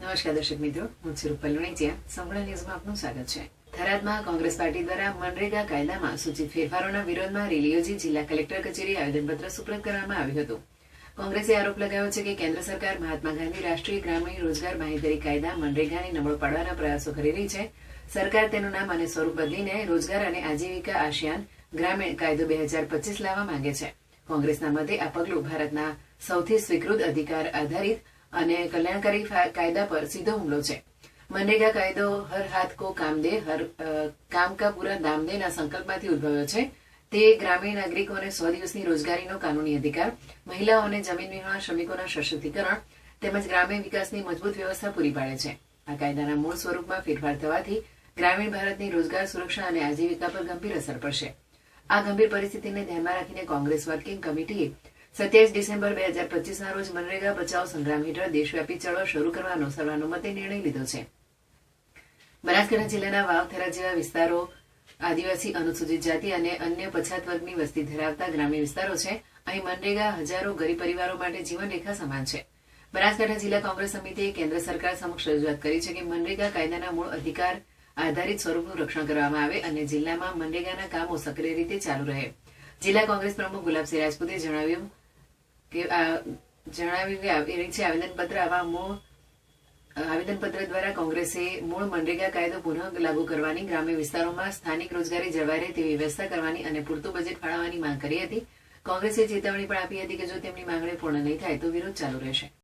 નમસ્કાર દર્શક મિત્રો, હું છું રૂપલ લુણીચિયા સંપૂર્ણ ન્યૂઝમાં આપનું સ્વાગત છે. થરાદમાં કોંગ્રેસ પાર્ટી દ્વારા મનરેગા કાયદામાં સૂચિત ફેરફારોના વિરોધમાં રેલી યોજી જિલ્લા કલેક્ટર કચેરી આવેદનપત્ર સુપ્રત કરવામાં આવ્યું હતું. કોંગ્રેસે આરોપ લગાવ્યો છે કે કેન્દ્ર સરકાર મહાત્મા ગાંધી રાષ્ટ્રીય ગ્રામીણ રોજગાર બાંહેધરી કાયદા મનરેગાને નબળો પાડવાના પ્રયાસો કરી રહી છે. સરકાર તેનું નામ અને સ્વરૂપ બદલીને રોજગાર અને આજીવિકા આશિયાન ગ્રામીણ કાયદો બે હજાર પચીસ લાવવા માંગે છે. કોંગ્રેસના મતે આ પગલું ભારતના સૌથી સ્વીકૃત અધિકાર આધારિત અને કલ્યાણકારી કાયદા પર સીધો હુમલો છે. મનરેગા કાયદો હર હાથ કો કામ દે, હર કામ કા પૂરા દામ દે ના સંકલ્પમાંથી ઉદ્ભવ્યો છે. તે ગ્રામીણ નાગરિકોને સો દિવસની રોજગારીનો કાનૂની અધિકાર, મહિલાઓને જમીન વિહોણા, શ્રમિકોના સશક્તિકરણ તેમજ ગ્રામીણ વિકાસની મજબૂત વ્યવસ્થા પૂરી પાડે છે. આ કાયદાના મૂળ સ્વરૂપમાં ફેરફાર થવાથી ગ્રામીણ ભારતની રોજગાર, સુરક્ષા અને આજીવિકા પર ગંભીર અસર પડશે. આ ગંભીર પરિસ્થિતિને ધ્યાનમાં રાખીને કોંગ્રેસ વર્કિંગ કમિટીએ સત્યાવીસ ડિસેમ્બર બે હજાર પચીસના રોજ મનરેગા બચાવ સંગ્રામ હેઠળ દેશવ્યાપી ચળવળ શરૂ કરવાનો સર્વાનુમતે નિર્ણય લીધો છે. બનાસકાંઠા જિલ્લાના વાવથરા જેવા વિસ્તારો, આદિવાસી અનુસૂચિત જાતિ અને અન્ય પછાત વર્ગની વસ્તી ધરાવતા ગ્રામ્ય વિસ્તારો છે. અહીં મનરેગા હજારો ગરીબ પરિવારો માટે જીવનરેખા સમાન છે. બનાસકાંઠા જિલ્લા કોંગ્રેસ સમિતિએ કેન્દ્ર સરકાર સમક્ષ રજૂઆત કરી છે કે મનરેગા કાયદાના મૂળ અધિકાર આધારિત સ્વરૂપનું રક્ષણ કરવામાં આવે અને જિલ્લામાં મનરેગાના કામો સક્રિય રીતે ચાલુ રહે. જિલ્લા કોંગ્રેસ પ્રમુખ ગુલાબસિંહ રાજપૂતે જણાવ્યું કે જણાવ્યું કે આવી છે આવેદનપત્ર આવા આવેદનપત્ર દ્વારા કોંગ્રેસે મૂળ મનરેગા કાયદો પુનઃ લાગુ કરવાની, ગ્રામ્ય વિસ્તારોમાં સ્થાનિક રોજગારી જળવાઈ રહે તેવી વ્યવસ્થા કરવાની અને પૂરતું બજેટ ફાળવવાની માંગ કરી હતી. કોંગ્રેસે ચેતવણી પણ આપી હતી કે જો તેમની માંગણી પૂર્ણ નહીં થાય તો વિરોધ ચાલુ રહેશે.